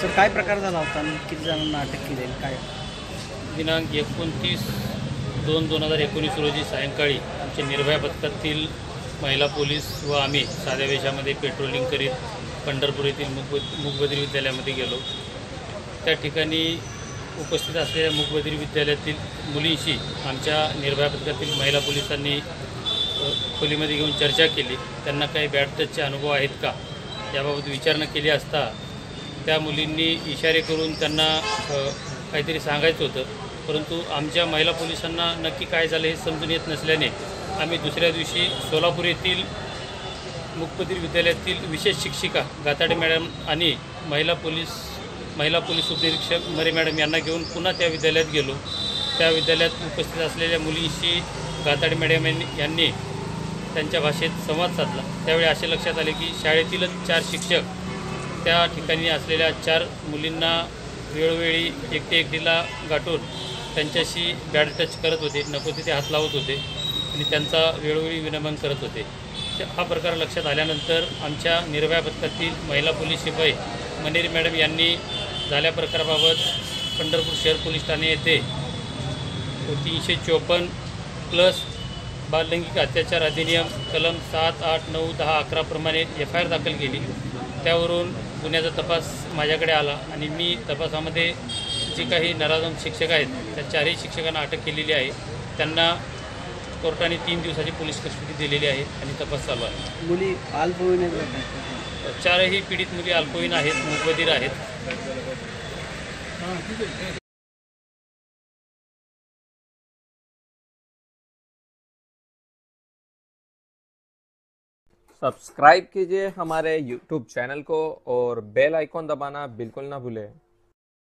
Sir काय प्रकार झाला होता आणि किती जणांना अटक केली आहे? काय दिनांक एकोणतीस दोन दोन हजार एकोणीस रोजी सायंकाळी आमच्या निर्भया पथकातील महिला पोलीस व आम्ही साध्या वेशामध्ये पेट्रोलिंग करीत पंढरपूर येथील मुक मुकबद्री विद्यालयामध्ये गेलो. त्या ठिकाणी उपस्थित असलेल्या मुकबधिर विद्यालयातील मुलींशी आमच्या निर्भया पथकातील महिला पोलिसांनी खोलीमध्ये घेऊन चर्चा केली. त्यांना काही बॅड टचचे अनुभव आहेत का? याबाबत विचारणा केली असता त्या मुलींनी इशारे करून त्यांना काहीतरी सांगायचं होतं. परंतु आमच्या महिला पोलिसांना नक्की काय झालं हे समजून येत नसल्याने आम्ही दुसऱ्या दिवशी सोलापूर येथील मुकबधीर विद्यालयातील विशेष शिक्षिका गाताडे मॅडम आणि महिला पोलीस महिला पोलीस उपनिरीक्षक मरे मॅडम यांना घेऊन पुन्हा त्या विद्यालयात गेलो. त्या विद्यालयात उपस्थित असलेल्या मुलींशी गाताडे मॅडम यांनी- यांनी त्यांच्या भाषेत संवाद साधला. त्यावेळी असे लक्षात आले की शाळेतीलच चार शिक्षक त्या ठिकाणी असलेल्या चार मुलींना वेळोवेळी एकटे एकटीला गाठून त्यांच्याशी बॅड टच करत होते नको तिथे हात लावत होते. आणि त्यांचा वेळोवेळी विनमन करत होते. हा प्रकार लक्षात आल्यानंतर आमच्या निर्भया पथकातील महिला पोलीस शिपाई मनेरी मॅडम यांनी झाल्या प्रकाराबाबत पंढरपूर शहर पोलीस ठाणे येथे तीनशे चोपन्न प्लस बाललैंगिक अत्याचार अधिनियम कलम सात आठ नऊ दहा अकराप्रमाणे एफ आय आर दाखल केली. त्यावरून गुन्ह्याचा तपास माझ्याकडे आला आणि मी तपासामध्ये जी काही नराधम शिक्षक आहेत त्या चारही शिक्षकांना अटक केलेली आहे. त्यांना कोर्टाने तीन दिवसाची पोलीस कस्टडी दिलेली आहे आणि तपास चालू आहे. मुली अल्पवयीन आहेत का काय? चारही पीडित मुली अल्पवयीन आहेत मुकबधीर आहेत. सब्सक्राइब कीजिए हमारे यूट्यूब चैनल को और बेल आइकॉन दबाना बिल्कुल ना भूलें।